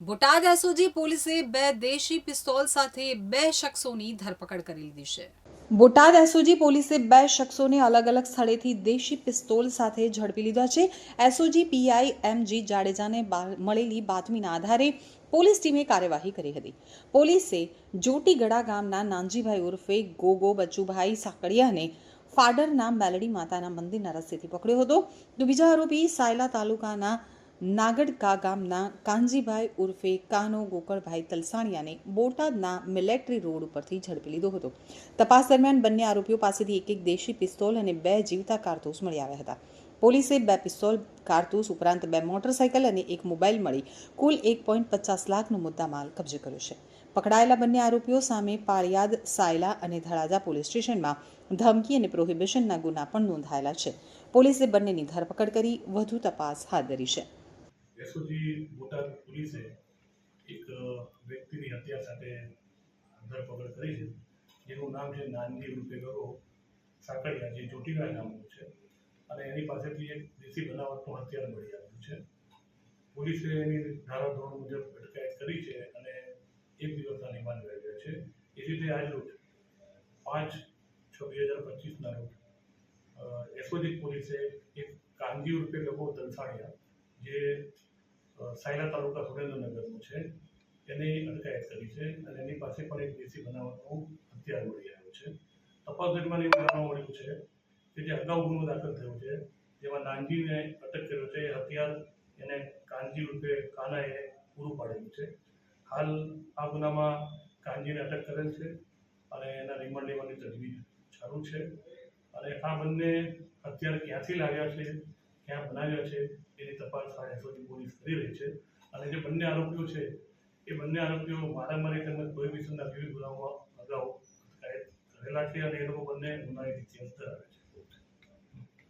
Botad SOG પોલીસે બે દેશી પિસ્તોલ સાથે બે શખ્સોની ધરપકડ કરી લીધી છે. બોટાદ એસઓજી પોલીસે બે શખ્સોને અલગ અલગ સ્થળેથી દેશી પિસ્તોલ સાથે ઝડપી લીધા છે. એસઓજી પીઆઈ એમજી જાડેજાને મળેલી બાતમીના આધારે પોલીસ ટીમે કાર્યવાહી કરી હતી. પોલીસે જોટીગડા ગામના નાનજીભાઈ ઉર્ફે ગોગો બચુભાઈ સાકડિયાને ફાડરના મેલડી માતાના મંદિરના રસ્તેથી પકડ્યો હતો. તો બીજા આરોપી સાયલા તાલુકાના નાગડકા ગામના કાનજીભાઈ ઉર્ફે કાનો ગોકળભાઈ તલસાણિયાને બોટાદના મિલેટરી રોડ ઉપરથી ઝડપી લીધો હતો. તપાસ દરમિયાન બંને આરોપીઓ પાસેથી એક એક દેશી પિસ્તોલ અને બે જીવતા કારતૂસ મળી આવ્યા હતા. પોલીસે બે પિસ્તોલ, કારતૂસ ઉપરાંત બે મોટરસાયકલ અને એક મોબાઈલ મળી કુલ એક પોઈન્ટ પચાસ લાખનો મુદ્દામાલ કબજે કર્યો છે. પકડાયેલા બંને આરોપીઓ સામે પાળિયાદ, સાયલા અને ધરાજા પોલીસ સ્ટેશનમાં ધમકી અને પ્રોહિબિશનના ગુના પણ નોંધાયેલા છે. પોલીસે બંનેની ધરપકડ કરી વધુ તપાસ હાથ ધરી છે. એસઓજી બોટાદ પોલીસે એક વ્યક્તિની હત્યા સાથે ધરપકડ કરી છે. જેનું નામ છે નાનજી રૂપે ગરો સાકડિયા જે ચોટીલા ગામનું છે. અને એની પાસેથી એક દેશી બનાવટનું હથિયાર મળી આવ્યું છે. પોલીસે એની ધારાધોરણ મુજબ અટકાયત કરી છે અને એક દિવસના રિમાન્ડ મેળવ્યા છે. એ રીતે આજ રોજ પાંચ છ બે હજાર પચીસના અ, એસઓજી પોલીસે એક કાનજી રૂપે ગગો દલસાણિયા જે સાયલા તાલુકા સુરેન્દ્રનગરનું છે. એની અટકાયત કરી છે અને એની પાસે પણ એક દેશી બનાવટનું હથિયાર મળી આવ્યું છે. તપાસ દરમિયાન એવું જાણવા મળ્યું છે કે જે અગાઉ ગુનો દાખલ થયો છે, જેમાં નાનજીને અટક કર્યો છે. એ હથિયાર એને કાનજી રૂપે કાનાએ પૂરું પાડેલું છે. હાલ આ ગુનામાં કાનજીને અટક કરેલ છે અને એના રિમાન્ડ લેવાની તજવીજ ચાલુ છે. અને આ બંને હથિયાર ક્યાંથી લાવ્યા છે, ક્યાં બનાવ્યા છે, એની તપાસ એસઓજી પોલીસ કરી રહી છે. અને જે બંને આરોપીઓ છે, એ બંને આરોપીઓ મારામારી તેમજ કોઈ વિશ્વના વિવિધ ગુનાઓમાં અગાઉ કરેલા છે અને એ લોકો બંને ગુનાહિત ઇતિહાસ ધરાવે છે.